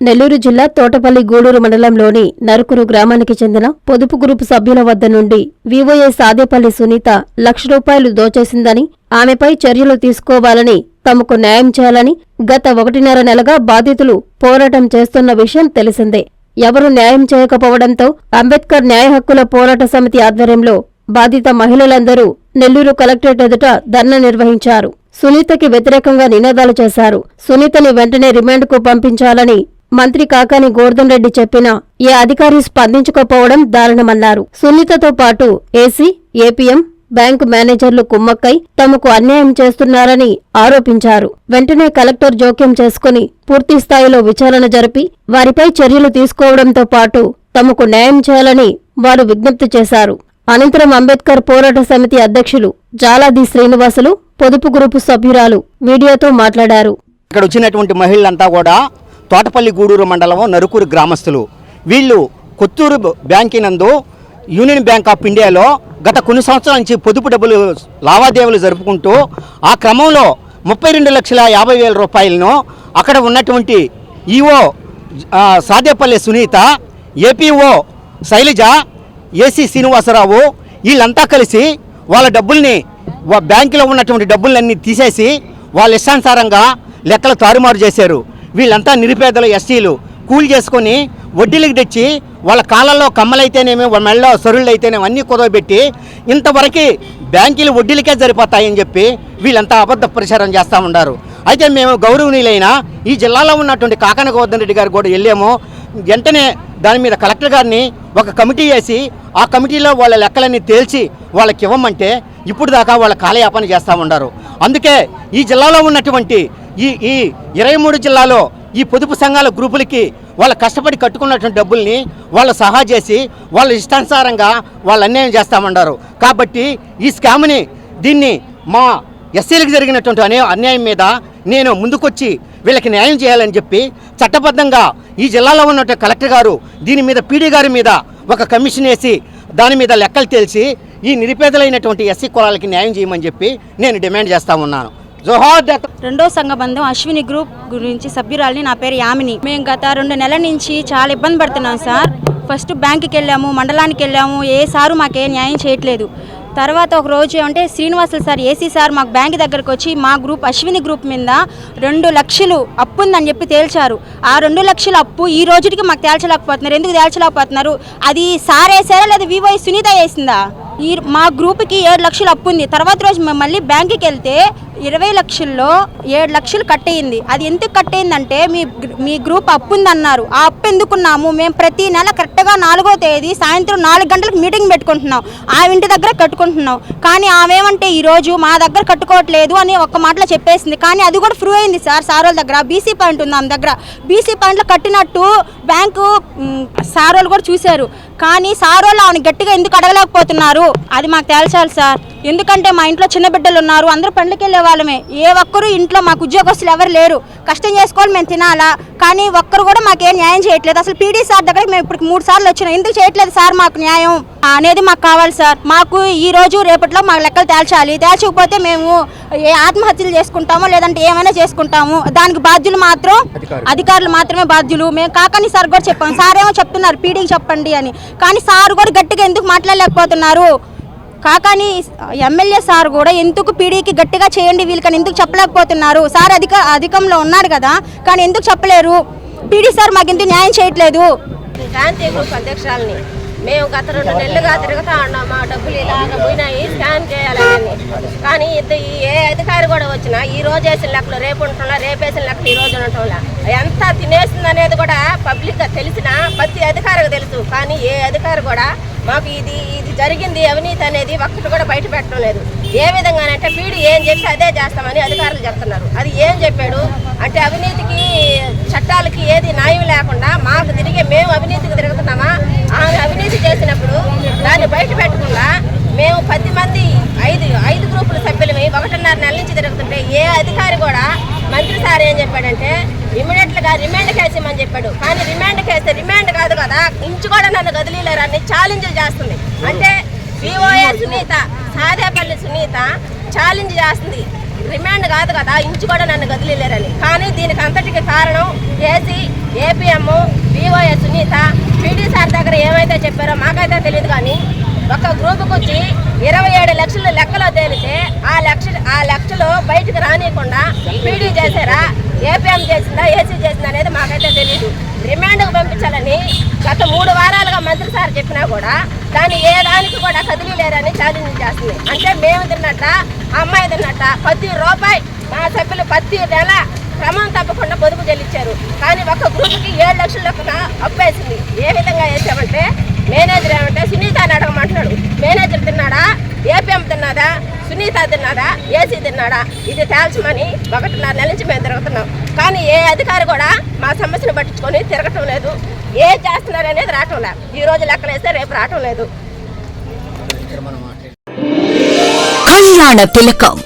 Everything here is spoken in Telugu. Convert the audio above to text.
నెల్లూరు జిల్లా తోటపల్లి గూడూరు మండలంలోని నరుకురు గ్రామానికి చెందిన పొదుపు గ్రూపు సభ్యుల వద్ద నుండి వివోఏ సాదేపల్లి సునీత లక్ష రూపాయలు దోచేసిందని ఆమెపై చర్యలు తీసుకోవాలని తమకు న్యాయం చేయాలని గత ఒకటిన్నర నెలగా బాధితులు పోరాటం చేస్తున్న విషయం తెలిసిందే. ఎవరు న్యాయం చేయకపోవడంతో అంబేద్కర్ న్యాయ హక్కుల పోరాట సమితి ఆధ్వర్యంలో బాధిత మహిళలందరూ నెల్లూరు కలెక్టరేట్ ఎదుట ధర్నా నిర్వహించారు. సునీతకి వ్యతిరేకంగా నినాదాలు చేశారు. సునీతని వెంటనే రిమాండ్కు పంపించాలని మంత్రి కాకాని గోర్ధన్ రెడ్డి చెప్పినా ఏ అధికారి స్పందించకపోవడం దారుణమన్నారు. సునీతతో పాటు ఏసీ ఏపీఎం బ్యాంకు మేనేజర్లు కుమ్మక్కై తమకు అన్యాయం చేస్తున్నారని ఆరోపించారు. వెంటనే కలెక్టర్ జోక్యం చేసుకుని పూర్తి స్థాయిలో విచారణ జరిపి వారిపై చర్యలు తీసుకోవడంతో పాటు తమకు న్యాయం చేయాలని వారు విజ్ఞప్తి చేశారు. అనంతరం అంబేద్కర్ పోరాట సమితి అధ్యక్షులు జాలాది శ్రీనివాసులు పొదుపు గ్రూపు సభ్యురాలు మీడియాతో మాట్లాడారు. ఇక్కడ వచ్చినటువంటి మహిళలంతా కూడా తోటపల్లి గూడూరు మండలం నరుకూరు గ్రామస్తులు. వీళ్ళు కొత్తూరు బ్యాంకి నందు యూనియన్ బ్యాంక్ ఆఫ్ ఇండియాలో గత కొన్ని సంవత్సరాల నుంచి పొదుపు డబ్బులు లావాదేవీలు జరుపుకుంటూ ఆ క్రమంలో ముప్పై రెండు లక్షల యాభై వేల రూపాయలను అక్కడ ఉన్నటువంటి EO Sadepalli Sunitha APO Sailaja AC Srinivasarao వీళ్ళంతా కలిసి వాళ్ళ డబ్బుల్ని వా- బ్యాంకులో ఉన్నటువంటి డబ్బులన్నీ తీసేసి వాళ్ళ ఇష్టానుసారంగా లెక్కలు తారుమారు చేశారు. వీళ్ళంతా నిరుపేదలు ఎస్సీలు. కూలి చేసుకొని వడ్డీలకు తెచ్చి వాళ్ళ కాళ్ళల్లో కమ్మలైతేనేమి వాళ్ళ మెళ్ళలో సరుళ్ళు అయితేనేమి అన్నీ కుదవబెట్టి ఇంతవరకు బ్యాంకులు వడ్డీలకే సరిపోతాయని చెప్పి వీళ్ళంతా అబద్ధ ప్రచారం చేస్తూ ఉన్నారు. అయితే మేము గౌరవనీయులైన ఈ జిల్లాలో ఉన్నటువంటి కాకన గోవర్ధన్ రెడ్డి గారు కూడా వెళ్ళాము. వెంటనే దాని మీద కలెక్టర్ గారిని ఒక కమిటీ వేసి ఆ కమిటీలో వాళ్ళ లెక్కలన్నీ తేల్చి వాళ్ళకి ఇవ్వమంటే ఇప్పుడు దాకా వాళ్ళ కాలయాపన చేస్తూ ఉన్నారు. అందుకే ఈ జిల్లాలో ఉన్నటువంటి ఈ ఈ ఇరవై మూడు జిల్లాలో ఈ పొదుపు సంఘాల గ్రూపులకి వాళ్ళ కష్టపడి కట్టుకున్నటువంటి డబ్బుల్ని వాళ్ళు సహా చేసి వాళ్ళ ఇష్టానుసారంగా వాళ్ళు అన్యాయం చేస్తామన్నారు. కాబట్టి ఈ స్కామ్ని దీన్ని మా ఎస్సీలకు జరిగినటువంటి అనే అన్యాయం మీద నేను ముందుకొచ్చి వీళ్ళకి న్యాయం చేయాలని చెప్పి చట్టబద్ధంగా ఈ జిల్లాలో ఉన్నటువంటి కలెక్టర్ గారు దీని మీద పీడీ గారి మీద ఒక కమిషన్ వేసి దాని మీద లెక్కలు తెలిసి ఈ నిరుపేదలైనటువంటి ఎస్సీ కులాలకి న్యాయం చేయమని చెప్పి నేను డిమాండ్ చేస్తా ఉన్నాను. రెండో సంఘబంధం అశ్విని గ్రూప్ గురించి సభ్యురాలిని నా పేరు యామిని. మేము గత రెండు నెలల నుంచి చాలా ఇబ్బంది పడుతున్నాం సార్. ఫస్ట్ బ్యాంకుకి వెళ్ళాము మండలానికి వెళ్ళాము ఏ సారు మాకే న్యాయం చేయట్లేదు. తర్వాత ఒక రోజు ఏమంటే శ్రీనివాసులు సార్ ఏసీ సార్ మాకు బ్యాంక్ దగ్గరకు వచ్చి మా గ్రూప్ అశ్విని గ్రూప్ మీద రెండు లక్షలు అప్పు ఉందని చెప్పి తేల్చారు. ఆ రెండు లక్షల అప్పు ఈ రోజుకి మాకు తేల్చలేకపోతున్నారు. ఎందుకు తేల్చలేకపోతున్నారు? అది సార్ వేసారా లేదా వివో సునీత వేసిందా ఈ మా గ్రూప్కి ఏడు లక్షలు అప్పు ఉంది. తర్వాత రోజు మేము మళ్ళీ బ్యాంకుకి వెళ్తే ఇరవై లక్షల్లో ఏడు లక్షలు కట్టయింది అది ఎందుకు కట్టయిందంటే మీ మీ గ్రూప్ అప్పు ఉందన్నారు. ఆ అప్పు ఎందుకున్నాము? మేము ప్రతి నెల కరెక్ట్గా నాలుగో తేదీ సాయంత్రం నాలుగు గంటలకు మీటింగ్ పెట్టుకుంటున్నాం. ఆ ఇంటి దగ్గర కట్టుకుంటున్నాం. కానీ ఆమెమంటే ఈరోజు మా దగ్గర కట్టుకోవట్లేదు అని ఒక్క మాటలో చెప్పేసింది. కానీ అది కూడా ఫ్రూ అయింది సార్ సార్ వాళ్ళ దగ్గర. బీసీ పాయింట్ ఉంది ఆమె దగ్గర. బీసీ పాయింట్లో కట్టినట్టు బ్యాంకు సార్ వాళ్ళు కూడా చూశారు. కానీ సార్ వాళ్ళు ఆమెను గట్టిగా ఎందుకు అడగలేకపోతున్నారు? అది మాకు తేల్చాలి సార్. ఎందుకంటే మా ఇంట్లో చిన్న బిడ్డలు ఉన్నారు అందరూ పండ్లకి వెళ్ళే వాళ్ళమే. ఏ ఒక్కరు ఇంట్లో మాకు ఉద్యోగస్తులు ఎవరు లేరు. కష్టం చేసుకోవాలి మేము తినాలా? కానీ ఒక్కరు కూడా మాకేం న్యాయం చేయట్లేదు. అసలు పీడీ సార్ దగ్గరికి మేము ఇప్పుడు మూడు సార్లు వచ్చినాం. ఎందుకు చేయట్లేదు సార్ మాకు న్యాయం? అనేది మాకు కావాలి సార్. మాకు ఈ రోజు రేపట్లో మాకు లెక్కలు తేల్చాలి. తేల్చకపోతే మేము ఏ ఆత్మహత్యలు చేసుకుంటామో లేదంటే ఏమైనా చేసుకుంటాము దానికి బాధ్యులు మాత్రం అధికారులు. మాత్రమే బాధ్యులు. మేము కాకని సార్ కూడా చెప్పాం. సార్ ఏమో చెప్తున్నారు పీడీకి చెప్పండి అని. కానీ సార్ కూడా గట్టిగా ఎందుకు మాట్లాడలేకపోతున్నారు? కాకాని ఎమ్మెల్యే సార్ కూడా ఎందుకు పీడీకి గట్టిగా చేయండి వీళ్ళకని ఎందుకు చెప్పలేకపోతున్నారు? సార్ అధిక అధికంలో ఉన్నాడు కదా కానీ ఎందుకు చెప్పలేరు? పీడీ సార్ మాకు ఎందుకు న్యాయం చేయట్లేదు? శాంతి గ్రూప్ అధ్యక్షురాలని మేము గత రెండు నెలలుగా తిరుగుతా ఉన్నాం. మా డబ్బులు ఇలాగ పోయినాయి స్కాన్ చేయాలని. కానీ ఇది ఏ అధికారి కూడా వచ్చినా ఈ రోజు వేసిన లెక్కలు రేపు ఉంటున్నా రేపు వేసిన లెక్కలు ఈ రోజు ఉండటంలా ఎంత తినేస్తుంది అనేది కూడా పబ్లిక్గా తెలిసిన ప్రతి అధికారికి తెలుసు. కానీ ఏ అధికారి కూడా మాకు ఇది ఇది జరిగింది అవినీతి అనేది ఒక్కటి కూడా బయట పెట్టడం లేదు. ఏ విధంగానంటే పీడి ఏం చెప్పి అదే చేస్తామని అధికారులు చెప్తున్నారు. అది ఏం చెప్పాడు? అంటే అవినీతికి చట్టాలకి ఏది న్యాయం లేకుండా మాకు తిరిగి మేము అవినీతికి తిరుగుతున్నామా? ఆమె అవినీతి చేసినప్పుడు దాన్ని బయట పెట్టకుండా మేము పది మంది ఐదు ఐదు గ్రూపుల సభ్యులమై ఒకటిన్నర నెల నుంచి తిరుగుతుంటే ఏ అధికారి కూడా మంత్రి సార్ ఏం చెప్పాడంటే ఇమీడియట్గా రిమాండ్ కేసు చెప్పాడు. కానీ రిమాండ్ కేస్తే రిమాండ్ కాదు కదా. ఇంచు కూడా నన్ను గదిలీలేరని ఛాలెంజ్ చేస్తుంది. అంటే విఓఏ సునీత సాదేపల్లి సునీత ఛాలెంజ్ చేస్తుంది. రిమాండ్ కాదు కదా. ఇంచు కూడా నన్ను గదిలేరని కానీ దీనికి అంతటికి కారణం AC APM VOS Sunitha PD sir దగ్గర ఏమైతే చెప్పారో మాకైతే తెలియదు కానీ ఒక గ్రూపుకి వచ్చి ఇరవై ఏడు లక్షలు లెక్కలో తేలితే ఆ లక్ష ఆ లక్షలు బయటకు రానియకుండా పీడీ చేశారా? ఏపీఎం చేసిందా? ఏసీ చేసిందా అనేది మాకైతే తెలియదు రిమాండ్కు పంపించాలని గత మూడు వారాలుగా మంత్రి సార్ చెప్పినా కూడా దాన్ని ఏ దానికి కూడా కదిలి లేరని ఛాలెంజ్ చేస్తుంది. అంటే మేము తిన్నట్ట అమ్మాయి తిన్నట్ట ప్రతి రూపాయి మా సభ్యులు ప్రతి నెల క్రమం తప్పకుండా పొదుపు చెల్లించారు. కానీ ఒక గ్రూప్కి ఏడు లక్షల లెక్కన అప్పేసింది. ఏ విధంగా వేసామంటే మేనేజర్ ఏమంటే సునీత అని అడగమంటున్నాడు మేనేజర్ తిన్నాడా ఏపీఎం తిన్నాడా? సునీత తిన్నాడా? ఏసీ తిన్నాడా? ఇది తేల్చమని ఒకటిన్నర నెల నుంచి మేము తిరుగుతున్నాం. కానీ ఏ అధికారి కూడా మా సమస్యను పట్టించుకొని తిరగటం లేదు. ఏం చేస్తున్నారు అనేది రావటం లేదు. ఈ రోజు లెక్కలేస్తే రేపు రావటం లేదు. కళ్యాణ తిలకం.